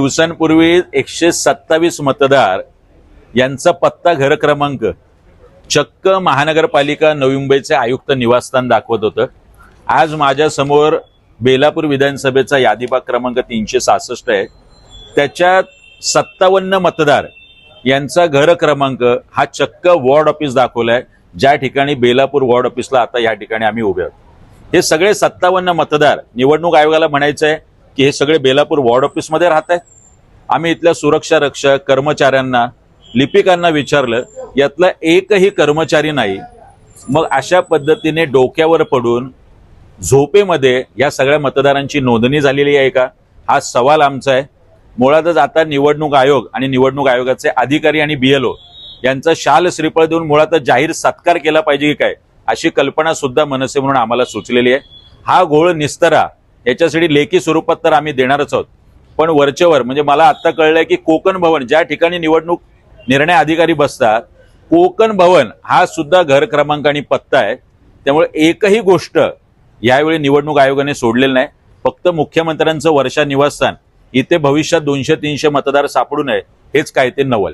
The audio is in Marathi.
दिवसांपूर्वी एकशे सत्तावीस मतदार यांचा पत्ता घर क्रमांक चक्क महानगरपालिका नवी मुंबईचे आयुक्त निवासस्थान दाखवत होतं. आज माझ्यासमोर बेलापूर विधानसभेचा यादीबाग क्रमांक तीनशे सहासष्ट आहे. त्याच्यात सत्तावन्न मतदार यांचा घर क्रमांक हा चक्क वॉर्ड ऑफिस दाखवलाय. ज्या ठिकाणी बेलापूर वॉर्ड ऑफिसला आता या ठिकाणी आम्ही उभे आहोत. हे सगळे सत्तावन्न मतदार निवडणूक आयोगाला म्हणायचं आहे की हे सगळे बेलापूर वॉर्ड ऑफिसमध्ये राहत आहेत आम्ही इथल्या सुरक्षा रक्षक कर्मचाऱ्यांना लिपिकांना विचारलं यातला एकही कर्मचारी नाही. मग अशा पद्धतीने डोक्यावर पडून झोपेमध्ये या सगळ्या मतदारांची नोंदणी झालेली आहे का? हा सवाल आमचा आहे. मुळातच आता निवडणूक आयोग आणि निवडणूक आयोगाचे अधिकारी आणि बीएलओ यांचा शाल श्रीफळ देऊन मुळातच जाहीर सत्कार केला पाहिजे की काय अशी कल्पना सुद्धा मनसे म्हणून आम्हाला सुचलेली आहे. हा घोळ निस्तरा याच्यासाठी लेखी स्वरूपात तर आम्ही देणारच आहोत. पण वरचेवर म्हणजे मला आता कळलंय की कोकण भवन ज्या ठिकाणी निवडणूक निर्णय अधिकारी बसतात कोकण भवन हा सुद्धा घर क्रमांक आणि पत्ता आहे. त्यामुळे एकही गोष्ट यावेळी निवडणूक आयोगाने सोडलेलं नाही. फक्त मुख्यमंत्र्यांचं वर्षा निवासस्थान इथे भविष्यात दोनशे तीनशे मतदार सापडू नये हेच काय ते नवल.